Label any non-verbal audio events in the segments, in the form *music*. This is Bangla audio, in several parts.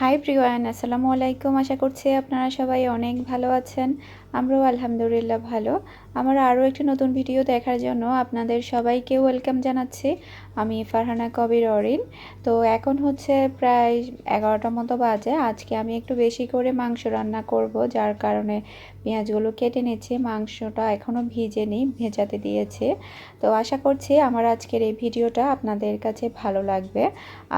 হাই প্রিয়ান আসসালামু আলাইকুম আশা করছি আপনারা সবাই অনেক ভালো আছেন। আমরাও আলহামদুলিল্লাহ ভালো। আমার আরও একটি নতুন ভিডিও দেখার জন্য আপনাদের সবাইকে ওয়েলকাম জানাচ্ছি। আমি ফারহানা কবির অরিন। তো এখন হচ্ছে প্রায় এগারোটা মতো বাজে। আজকে আমি একটু বেশি করে মাংস রান্না করব, যার কারণে পেঁয়াজগুলো কেটে নিচ্ছি। মাংসটা এখনও ভিজেনি ভেজাতে দিয়েছি। তো আশা করছি আমার আজকের এই ভিডিওটা আপনাদের কাছে ভালো লাগবে।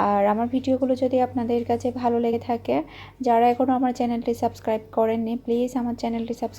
আর আমার ভিডিওগুলো যদি আপনাদের কাছে ভালো লেগে থাকে, যারা এখনও আমার চ্যানেলটি সাবস্ক্রাইব করেননি, প্লিজ আমার চ্যানেলটি সাবস্ক্রাইব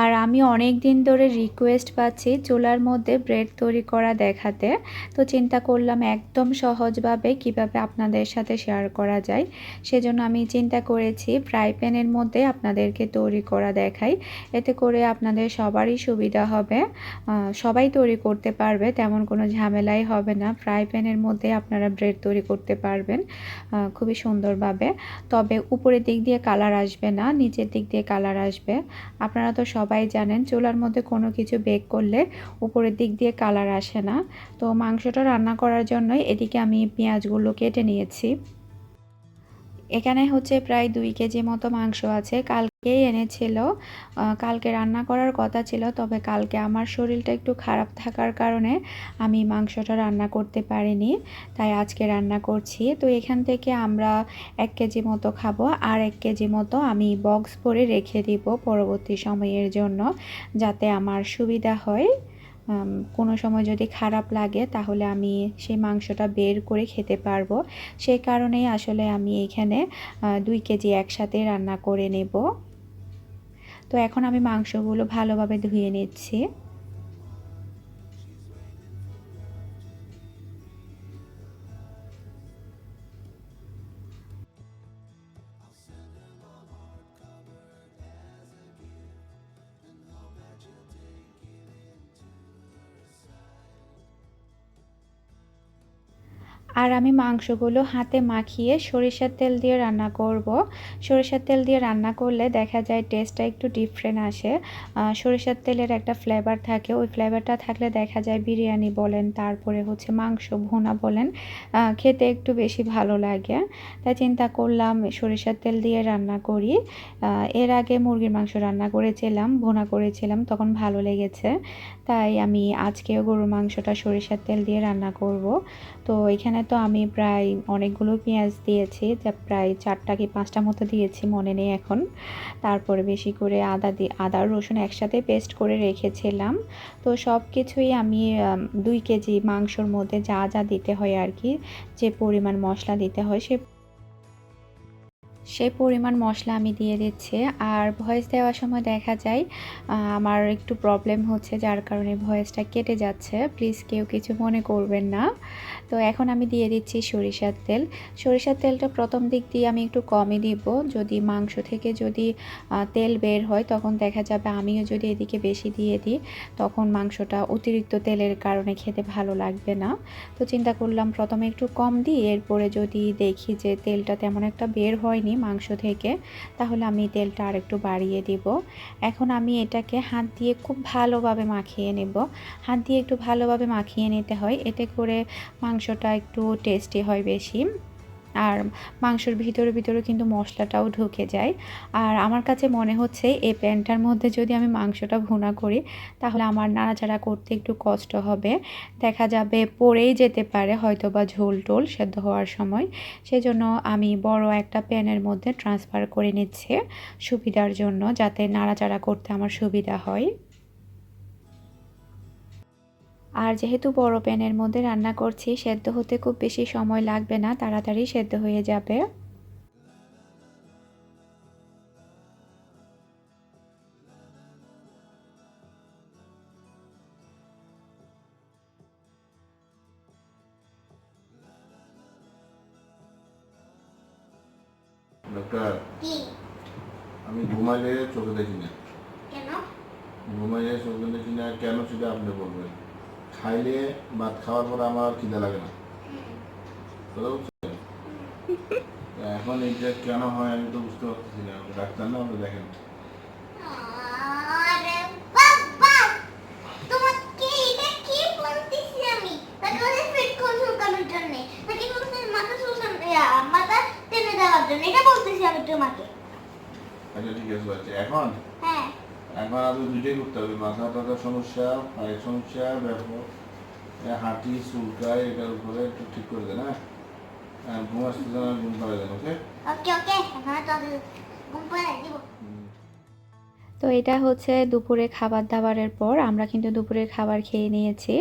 আর আমি অনেক দিন ধরে রিকোয়েস্ট পাচ্ছি চুলার মধ্যে ব্রেড তৈরি করা দেখাতে। তো চিন্তা করলাম একদম সহজভাবে কীভাবে আপনাদের সাথে শেয়ার করা যায়। সেজন্য আমি চিন্তা করেছি ফ্রাই প্যানের মধ্যে আপনাদেরকে তৈরি করা দেখাই। এতে করে আপনাদের সবারই সুবিধা হবে। সবাই তৈরি করতে পারবে, তেমন কোনো ঝামেলাই হবে না। ফ্রাই প্যানের মধ্যে আপনারা ব্রেড তৈরি করতে পারবেন খুবই সুন্দরভাবে। তবে উপরের দিক দিয়ে কালার আসবে না, নিচের দিক দিয়ে কালার আসবে। আপনারা তো সবাই জানেন চুলার মধ্যে কোনো কিছু বেক করলে উপরের দিক দিয়ে কালার আসে না। তো মাংসটা রান্না করার জন্যই এদিকে আমি পেঁয়াজগুলো কেটে নিয়েছি। এখানে হচ্ছে প্রায় দুই কেজি মতো মাংস আছে। কালকেই এনেছিল কালকে রান্না করার কথা ছিল, তবে কালকে আমার শরীরটা একটু খারাপ থাকার কারণে আমি মাংসটা রান্না করতে পারিনি, তাই আজকে রান্না করছি। তো এখান থেকে আমরা এক কেজি মতো খাব, আর এক কেজি মতো আমি বক্স ভরে রেখে দিব পরবর্তী সময়ের জন্য, যাতে আমার সুবিধা হয়। কোনো সময় যদি খারাপ লাগে, তাহলে আমি সেই মাংসটা বের করে খেতে পারব। সেই কারণেই আসলে আমি এখানে দুই কেজি একসাথে রান্না করে নেব। তো এখন আমি মাংসগুলো ভালোভাবে ধুয়ে নিচ্ছি। আর আমি মাংসগুলো হাতে মাখিয়ে সরিষার তেল দিয়ে রান্না করব। সরিষার তেল দিয়ে রান্না করলে দেখা যায় টেস্টটা একটু ডিফারেন্ট আসে। সরিষার তেলের একটা ফ্লেভার থাকে। ওই ফ্লেভারটা থাকলে দেখা যায় বিরিয়ানি বলেন, তারপরে হচ্ছে মাংস ভুনা বলেন খেতে একটু বেশি ভালো লাগে। তাই চিন্তা করলাম সরিষার তেল দিয়ে রান্না করি। এর আগে মুরগির মাংস রান্না করেছিলাম, ভুনা করেছিলাম, তখন ভালো লেগেছে। তাই আমি আজকেও গরুর মাংসটা সরিষার তেল দিয়ে রান্না করব। তো এখানে তো আমি প্রায় অনেকগুলো পেঁয়াজ দিয়েছি, যা প্রায় চারটা কি পাঁচটা মতো দিয়েছি, মনে নেই এখন। তারপরে বেশি করে আদা দিয়ে আদা রসুন একসাথে পেস্ট করে রেখেছিলাম। তো সব কিছুই আমি, দুই কেজি মাংসর মধ্যে যা যা দিতে হয় আর কি, যে পরিমাণ মশলা দিতে হয় সে সেই পরিমাণ মশলা আমি দিয়ে দিচ্ছি। আর ভয়েস দেওয়ার সময় দেখা যায় আমার একটু প্রবলেম হচ্ছে, যার কারণে ভয়েসটা কেটে যাচ্ছে। প্লিজ কেউ কিছু মনে করবেন না। তো এখন আমি দিয়ে দিচ্ছি সরিষার তেল। সরিষার তেলটা প্রথম দিক দিয়ে আমি একটু কমই দিব। যদি মাংস থেকে যদি তেল বের হয়, তখন দেখা যাবে আমিও যদি এদিকে বেশি দিয়ে দিই, তখন মাংসটা অতিরিক্ত তেলের কারণে খেতে ভালো লাগবে না। তো চিন্তা করলাম প্রথমে একটু কম দিই, এরপরে যদি দেখি যে তেলটা তেমন একটা বের হয়নি মাংস থেকে, তাহলে আমি তেলটা আরেকটু বাড়িয়ে দিব। এখন আমি এটাকে হাত দিয়ে খুব ভালোভাবে মাখিয়ে নেব। হাত দিয়ে একটু ভালোভাবে মাখিয়ে নিতে হয়, এতে করে মাংসটা একটু টেস্টি হয় বেশি। আর মাংসর ভিতরে ভিতরে কিন্তু মশলাটাও ঢুকে যায়। আর আমার কাছে মনে হচ্ছে এই প্যানটার মধ্যে যদি আমি মাংসটা ভুনা করি, তাহলে আমার নাড়াচাড়া করতে একটু কষ্ট হবে। দেখা যাবে পড়েই যেতে পারে হয়তো বা ঝোল টোল সেদ্ধ হওয়ার সময়। সেজন্য আমি বড় একটা প্যানের মধ্যে ট্রান্সফার করে নিচ্ছে সুবিধার জন্য যাতে নাড়াচাড়া করতে আমার সুবিধা হয়। আর যেহেতু বড় প্যানের মধ্যে রান্না করছি সেদ্ধ হতে খুব বেশি সময় লাগবে না তাড়াতাড়ি সেদ্ধ হয়ে যাবে। আমি ঘুমাইলে চোখে দেখি না। কেন? ঘুমাইলে চোখে দেখি না কেন সেটা আপনি বলবেন? খাইলে ভাত খাওয়ার পরে আমার খিদে লাগে না। এখন এটা কেন হয় আমি তো বুঝতে পারছি না ডাক্তার না আপনি দেখেন। আচ্ছা, আচ্ছা, এখন? হ্যাঁ। এখন আরও দুইটাই করতে হবে মাথা ব্যথার সমস্যা, পায়ের সমস্যা ব্যাপক হাঁটি চুলকায় এটার উপরে একটু ঠিক করে দেন হ্যাঁ? ঘুম আসতে ঘুম যায় ওকে? ওকে ওকে ঘুম দিব। তো এটা হচ্ছে দুপুরে খাবার দাবারের পর আমরা কিন্তু দুপুরে খাবার খেয়ে নিয়েছি।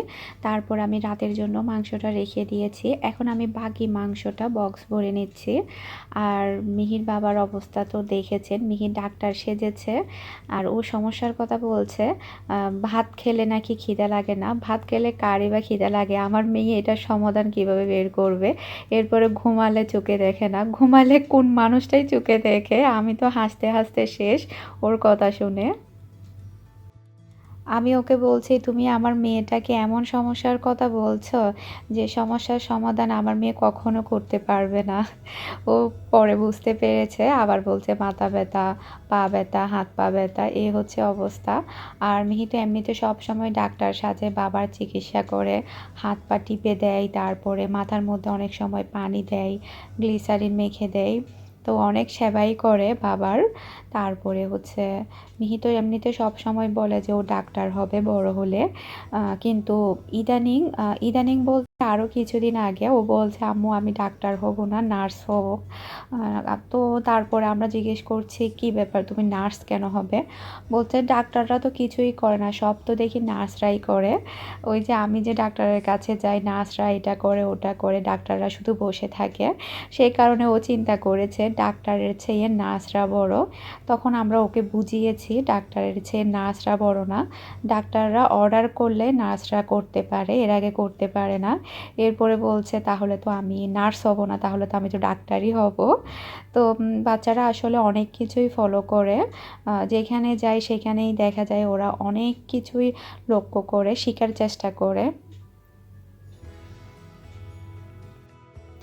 তারপর আমি রাতের জন্য মাংসটা রেখে দিয়েছি। এখন আমি বাকি মাংসটা বক্স ভরে নিচ্ছি। আর মিহির বাবার অবস্থা তো দেখেছেন, মিহির ডাক্তার সেজেছে। আর ও সমস্যার কথা বলছে ভাত খেলে নাকি খিদে লাগে না? ভাত খেলে কারে বা খিদে লাগে? আমার মেয়ে এটার সমাধান কীভাবে বের করবে? এরপরে ঘুমালে চোখে দেখে না। ঘুমালে কোন মানুষটাই চোখে দেখে? আমি তো হাসতে হাসতে শেষ। ওর কথা শুনে আমি ওকে বলছি, তুমি আমার মেয়েটাকে এমন সমস্যার কথা বলছো যে সমস্যার সমাধান আমার মেয়ে কখনো করতে পারবে না। ও পরে বুঝতে পেরেছে, আবার বলছে, মাথা ব্যথা, পা ব্যথা, হাত পা ব্যথা এই হচ্ছে অবস্থা। আর মিহি তো এমনিতে সবসময় ডাক্তার সাজে বাবার চিকিৎসা করে, হাত পা টিপে দেয়, তারপরে মাথার মধ্যে অনেক সময় পানি দেয়, গ্লিসারিন মেখে দেয়। তো অনেক সেবাই করে বাবার। তারপরে হচ্ছে নিহিত এমনিতে সব সময় বলে যে ও ডাক্তার হবে বড় হলে। কিন্তু ইদানিং ইদানিং বলতে আরও কিছুদিন আগে ও বলছে, আম্মু, আমি ডাক্তার হব না, নার্স হব। তো তারপরে আমরা জিজ্ঞেস করছি, কি ব্যাপার, তুমি নার্স কেন হবে? বলছে, ডাক্তাররা তো কিছুই করে না, সব তো দেখি নার্সরাই করে। ওই যে আমি যে ডাক্তারের কাছে যাই, নার্সরা এটা করে, ওটা করে, ডাক্তাররা শুধু বসে থাকে। সেই কারণে ও চিন্তা করেছে, ডাক্তারের চেয়ে নার্সরা বড়। তখন আমরা ওকে বুঝিয়েছি, ডাক্তারের চেয়ে নার্সরা বড় না। ডাক্তাররা অর্ডার করলে নার্সরা করতে পারে, এর আগে করতে পারে না। এরপরে বলছে, তাহলে তো আমি নার্স হব না, তাহলে তো আমি তো ডাক্তারই হব। তো বাচ্চারা আসলে অনেক কিছুই ফলো করে। যেখানে যায় সেখানেই দেখা যায় ওরা অনেক কিছুই লক্ষ্য করে শেখার চেষ্টা করে।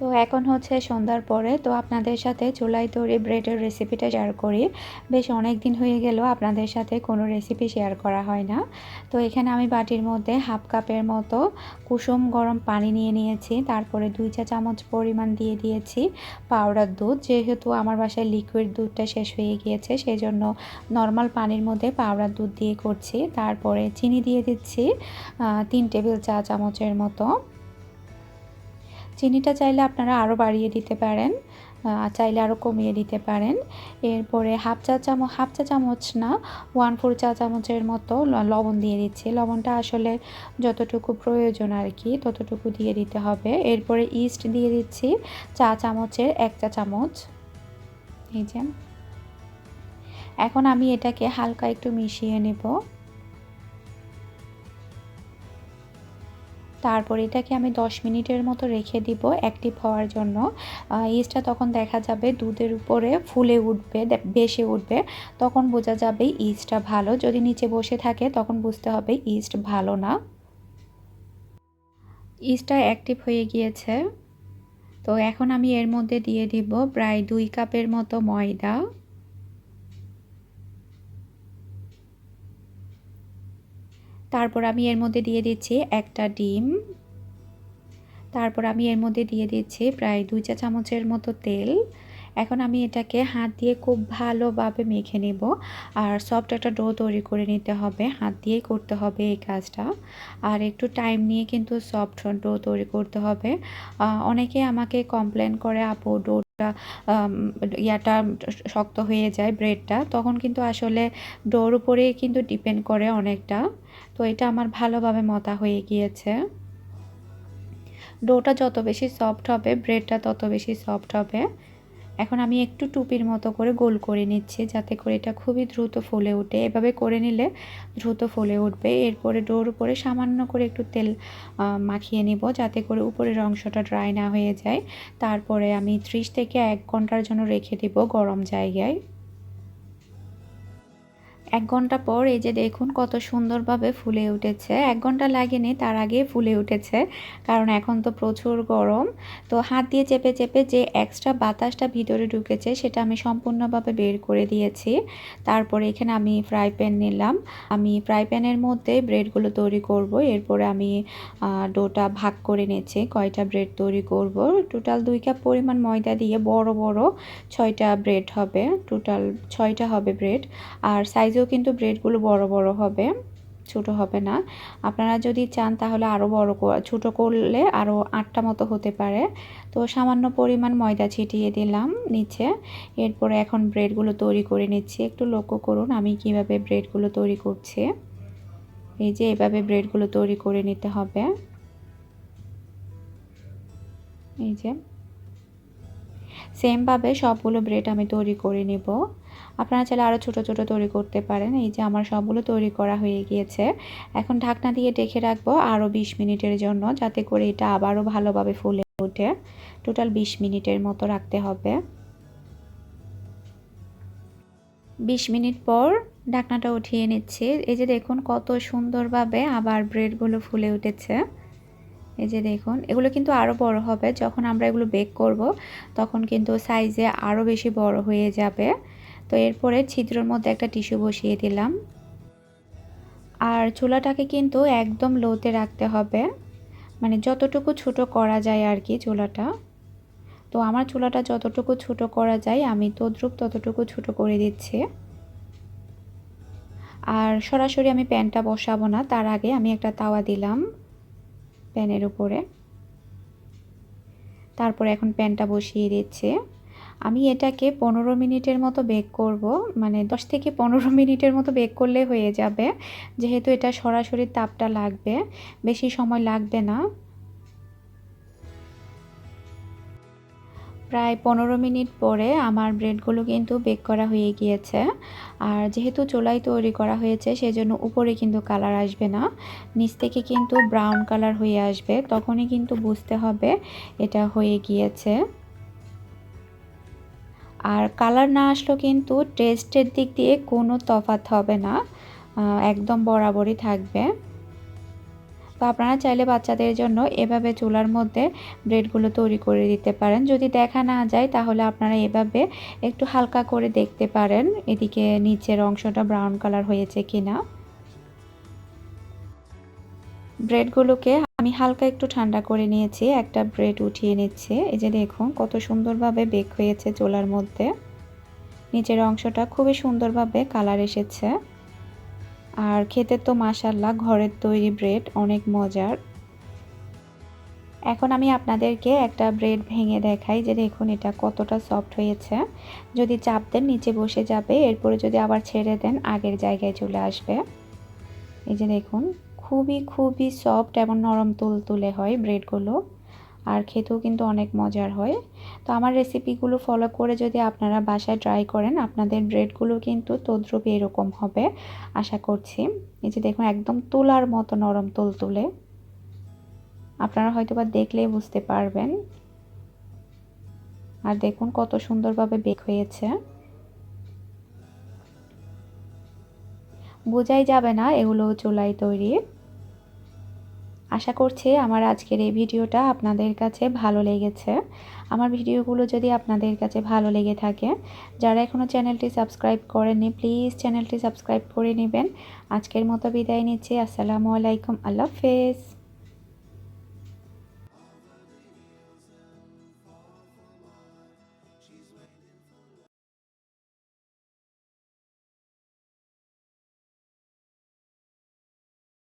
তো এখন হচ্ছে সন্ধ্যার পরে, তো আপনাদের সাথে চুলাই তৈরি ব্রেডের রেসিপিটা শেয়ার করি। বেশ অনেক দিন হয়ে গেল আপনাদের সাথে কোনো রেসিপি শেয়ার করা হয় না। তো এখানে আমি বাটির মধ্যে হাফ কাপের মতো কুসুম গরম পানি নিয়ে নিয়েছি। তারপরে দুই চা চামচ পরিমাণ দিয়ে দিয়েছি পাউডার দুধ। যেহেতু আমার বাসায় লিকুইড দুধটা শেষ হয়ে গিয়েছে সেই জন্য নর্মাল পানির মধ্যে পাউডার দুধ দিয়ে করছি। তারপরে চিনি দিয়ে দিচ্ছি তিন টেবিল চা চামচের মতো। চিনিটা চাইলে আপনারা আরও বাড়িয়ে দিতে পারেন চাইলে আরও কমিয়ে দিতে পারেন। এরপরে হাফ চা চামচ, হাফ চা চামচ না ওয়ান ফোর চা চামচের মতো লবণ দিয়ে দিচ্ছি। লবণটা আসলে যতটুকু প্রয়োজন আর কি, ততটুকু দিয়ে দিতে হবে। এরপরে ইস্ট দিয়ে দিচ্ছি, চা চামচের এক চা চামচ। এই যে। এখন আমি এটাকে হালকা একটু মিশিয়ে নেব। তারপর এটাকে আমি দশ মিনিটের মতো রেখে দিব অ্যাক্টিভ হওয়ার জন্য। ইস্টটা তখন দেখা যাবে দুধের উপরে ফুলে উঠবে বেশি উঠবে, তখন বোঝা যাবে ইস্টটা ভালো। যদি নিচে বসে থাকে তখন বুঝতে হবে ইস্ট ভালো না। ইস্টটা অ্যাক্টিভ হয়ে গিয়েছে। তো এখন আমি এর মধ্যে দিয়ে দিব প্রায় দুই কাপের মতো ময়দা। তারপর আমি এর মধ্যে দিয়ে দিচ্ছি একটা ডিম। তারপর আমি এর মধ্যে দিয়ে দিচ্ছি প্রায় দুই চা চামচের মতো তেল। এখন আমি এটাকে হাত দিয়ে খুব ভালোভাবে মেখে নেব। আর সফট একটা ডো তৈরি করে নিতে হবে। হাত দিয়েই করতে হবে এই কাজটা। আর একটু টাইম নিয়ে কিন্তু সফট ডো তৈরি করতে হবে। অনেকে আমাকে কমপ্লেন করে, আপু ডোটা ইয়াটা শক্ত হয়ে যায় ব্রেডটা, তখন কিন্তু আসলে ডোর উপরে কিন্তু ডিপেন্ড করে অনেকটা। তো এটা আমার ভালোভাবে মতা হয়ে গিয়েছে। ডোটা যত বেশি সফট হবে, ব্রেডটা তত বেশি সফট হবে। এখন আমি একটু টুপির মতো করে গোল করে নিচ্ছি, যাতে করে এটা খুবই দ্রুত ফুলে ওঠে এভাবে করে নিলে দ্রুত ফুলে উঠবে। এরপরে ডোর উপরে সামান্য করে একটু তেল মাখিয়ে নিব, যাতে করে উপরের অংশটা ড্রাই না হয়ে যায়। তারপরে আমি ত্রিশ থেকে এক ঘণ্টার জন্য রেখে দিব গরম জায়গায়। এক ঘণ্টা পর এই যে দেখুন কত সুন্দরভাবে ফুলে উঠেছে। এক ঘণ্টা লাগেনি, তার আগে ফুলে উঠেছে, কারণ এখন তো প্রচুর গরম। তো হাত দিয়ে চেপে চেপে যে এক্সট্রা বাতাসটা ভিতরে ঢুকেছে, সেটা আমি সম্পূর্ণভাবে বের করে দিয়েছি। তারপরে এখানে আমি ফ্রাই প্যান নিলাম। আমি ফ্রাই প্যানের মধ্যে ব্রেডগুলো তৈরি করব। এরপরে আমি ডোটা ভাগ করে নিচ্ছি। কয়টা ব্রেড তৈরি করব? টোটাল দুই কাপ পরিমাণ ময়দা দিয়ে বড় বড় ছয়টা ব্রেড হবে। টোটাল ছয়টা হবে ব্রেড আর সাইজেও কিন্তু ব্রেডগুলো বড় বড় হবে, ছোট হবে না। আপনারা যদি চান তাহলে আরও বড় ছোট করলে আরও আটটা মতো হতে পারে। তো সামান্য পরিমাণ ময়দা ছিটিয়ে দিলাম নিচে। এরপরে এখন ব্রেডগুলো তৈরি করে নিচ্ছি। একটু লক্ষ্য করুন আমি কীভাবে ব্রেডগুলো তৈরি করছি। এই যে এভাবে ব্রেডগুলো তৈরি করে নিতে হবে। এই যে। সেমভাবে সবগুলো ব্রেড আমি তৈরি করে নেব। আপনারা চাইলে আরও ছোটো ছোটো তৈরি করতে পারেন। এই যে আমার সবগুলো তৈরি করা হয়ে গিয়েছে। এখন ঢাকনা দিয়ে ডেকে রাখব আরও বিশ মিনিটের জন্য, যাতে করে এটা আবারও ভালোভাবে ফুলে ওঠে। টোটাল বিশ মিনিটের মতো রাখতে হবে। বিশ মিনিট পর ঢাকনাটা উঠিয়ে নিচ্ছি। এই যে দেখুন কত সুন্দরভাবে আবার ব্রেডগুলো ফুলে উঠেছে। এই যে দেখুন, এগুলো কিন্তু আরও বড় হবে। যখন আমরা এগুলো বেক করব, তখন কিন্তু সাইজে আরও বেশি বড় হয়ে যাবে। তো এরপরে ছিদ্রর মধ্যে একটা টিস্যু বসিয়ে দিলাম। আর চুলাটাকে কিন্তু একদম লোতে রাখতে হবে। মানে যতটুকু ছোট করা যায় আর কি চুলাটা। তো আমার চুলাটা যতটুকু ছোট করা যায়, আমি তদ্রুপ ততটুকু ছোট করে দিচ্ছি। আর সরাসরি আমি প্যানটা বসাবো না, তার আগে আমি একটা তাওয়া দিলাম প্যানের উপরে। তারপরে এখন প্যানটা বসিয়ে দিচ্ছে। আমি এটাকে পনেরো মিনিটের মতো বেক করব মানে দশ থেকে পনেরো *laughs* মিনিটের মতো বেক করলে হয়ে যাবে। যেহেতু এটা সরাসরি তাপটা লাগবে, বেশি সময় লাগবে না। প্রায় পনেরো মিনিট পরে আমার ব্রেডগুলো কিন্তু বেক করা হয়ে গিয়েছে। আর যেহেতু চোলাই তৈরি করা হয়েছে, সেজন্য উপরে কিন্তু কালার আসবে না। নিচ থেকে কিন্তু ব্রাউন কালার হয়ে আসবে, তখনই কিন্তু বুঝতে হবে এটা হয়ে গিয়েছে। আর কালার না আসলেও কিন্তু টেস্টের দিক দিয়ে কোনো তফাৎ হবে না একদম বরাবরই থাকবে। তো আপনারা চাইলে বাচ্চাদের জন্য এভাবে চুলার মধ্যে ব্রেডগুলো তৈরি করে দিতে পারেন। যদি দেখা না যায় তাহলে আপনারা এভাবে একটু হালকা করে দেখতে পারেন এদিকে নিচের অংশটা ব্রাউন কালার হয়েছে কিনা। ব্রেডগুলোকে আমি হালকা একটু ঠান্ডা করে নিয়েছি, একটা ব্রেড উঠিয়ে নিচ্ছে। এই যে দেখুন, কত সুন্দরভাবে বেক হয়েছে চোলার মধ্যে। নিচের অংশটা খুবই সুন্দরভাবে কালার এসেছে। আর খেতে তো মাশাল্লাহ ঘরের তৈরি ব্রেড, অনেক মজার। এখন আমি আপনাদেরকে একটা ব্রেড ভেঙে দেখাই, যে দেখুন এটা কতটা সফট হয়েছে। যদি চাপ দেন, নিচে বসে যাবে, এরপরে যদি আবার ছেড়ে দেন, আগের জায়গায় চলে আসবে। এই যে দেখুন খুবই খুবই সফট এবং নরম তুলতুলে হয় ব্রেডগুলো আর খেতেও কিন্তু অনেক মজার হয়। তো আমার রেসিপিগুলো ফলো করে যদি আপনারা বাসায় ট্রাই করেন, আপনাদের ব্রেডগুলো কিন্তু তদ্রুপ এরকম হবে, আশা করছি। এই যে দেখুন, একদম তোলার মতো নরম তুলতুলে। আপনারা হয়তো বা দেখলেই বুঝতে পারবেন। আর দেখুন, কত সুন্দরভাবে বেক হয়েছে। বোঝাই যাবে না, এগুলো চুলাই তৈরি। আশা করছি আমার আজকের এই ভিডিওটা আপনাদের কাছে ভালো লেগেছে। আমার ভিডিওগুলো যদি আপনাদের কাছে ভালো লেগে থাকে, যারা এখনও চ্যানেলটি সাবস্ক্রাইব করেননি, প্লিজ চ্যানেলটি সাবস্ক্রাইব করে নেবেন। আজকের মতো বিদায় নিচ্ছি। আসসালামু আলাইকুম। আল্লাহ হাফেজ।